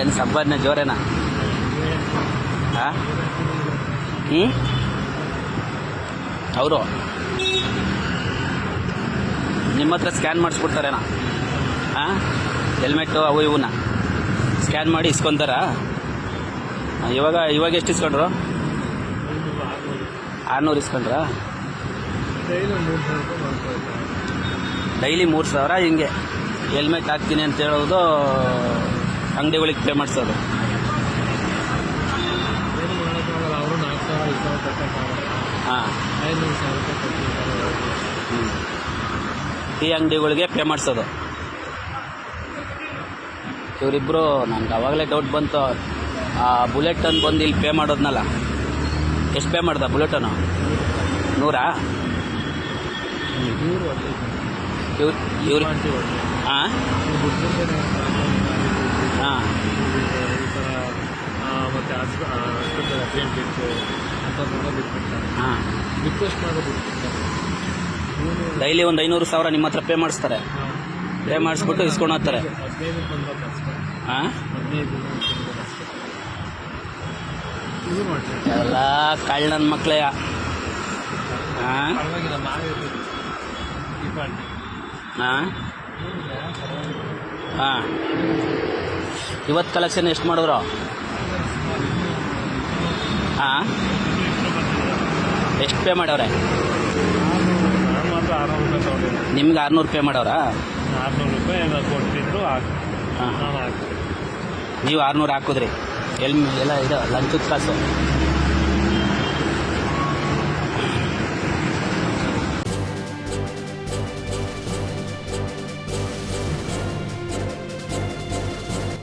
ಏನು ಸಂಪಾದನೆ ಜೋರೇನಾ? ಹಾಂ? ಹ್ಞೂ ಅವರು? ನಿಮ್ಮ ಹತ್ರ ಸ್ಕ್ಯಾನ್ ಮಾಡಿಸ್ಬಿಡ್ತಾರೇನಾ? ಹಾಂ? ಹೆಲ್ಮೆಟ್ಟು ಅವು ಇವನ್ನ ಸ್ಕ್ಯಾನ್ ಮಾಡಿ ಇಸ್ಕೊತಾರಾ? ಇವಾಗ ಇವಾಗ ಎಷ್ಟು ಇಸ್ಕೊಂಡ್ರು? ಆರುನೂರು ಇಸ್ಕೊಂಡ್ರಾ? ಡೈಲಿ ಮೂರು ಸಾವಿರ, ಹಿಂಗೆ. ಹೆಲ್ಮೆಟ್ ಹಾಕ್ತೀನಿ ಅಂತ ಹೇಳೋದು ಅಂಗಡಿಗಳಿಗೆ ಪೇ ಮಾಡಿಸೋದು. ಹಾಂ. ಟೀ ಅಂಗಡಿಗಳಿಗೆ ಪೇ ಮಾಡಿಸೋದು. ಇವರಿಬ್ಬರು ನನಗೆ ಅವಾಗಲೇ ಡೌಟ್ ಬಂತು. ಆ ಬುಲೆಟನ್ನು ಬಂದು ಇಲ್ಲಿ ಪೇ ಮಾಡೋದ್ನಲ್ಲ. ಎಷ್ಟು ಪೇ ಮಾಡ್ದ ಬುಲೆಟನು ನೂರಾ? ಇವರು ಹಾಂ? ಹಾಂ. ಹಾಂ. ಡೈಲಿ ಒಂದು ಐನೂರು ಸಾವಿರ ನಿಮ್ಮ ಹತ್ರ ಪೇ ಮಾಡಿಸ್ತಾರೆ. ಪೇ ಮಾಡಿಸ್ಬಿಟ್ಟು ಇಸ್ಕೊಂಡು ಹೋಗ್ತಾರೆ. ಇದು ಎಲ್ಲ ಕಳ್ಳ ನನ್ನ ಮಕ್ಕಳೇ ಹಾಂ? ಹಾಂ? ಹಾಂ. ಇವತ್ತು ಕಲೆಕ್ಷನ್ ಎಷ್ಟು ಮಾಡಿದ್ರು? ಹಾಂ ಎಷ್ಟು ಪೇ ಮಾಡವ್ರೆ ನಿಮ್ಗೆ ಆರುನೂರು ಪೇ ಮಾಡವ್ರಾ ನೀವು ಆರುನೂರು ಹಾಕಿದ್ರಿ. ಎಲ್ಲಿ ಎಲ್ಲ ಇದು ಲಂಚದ ಕಾಸು.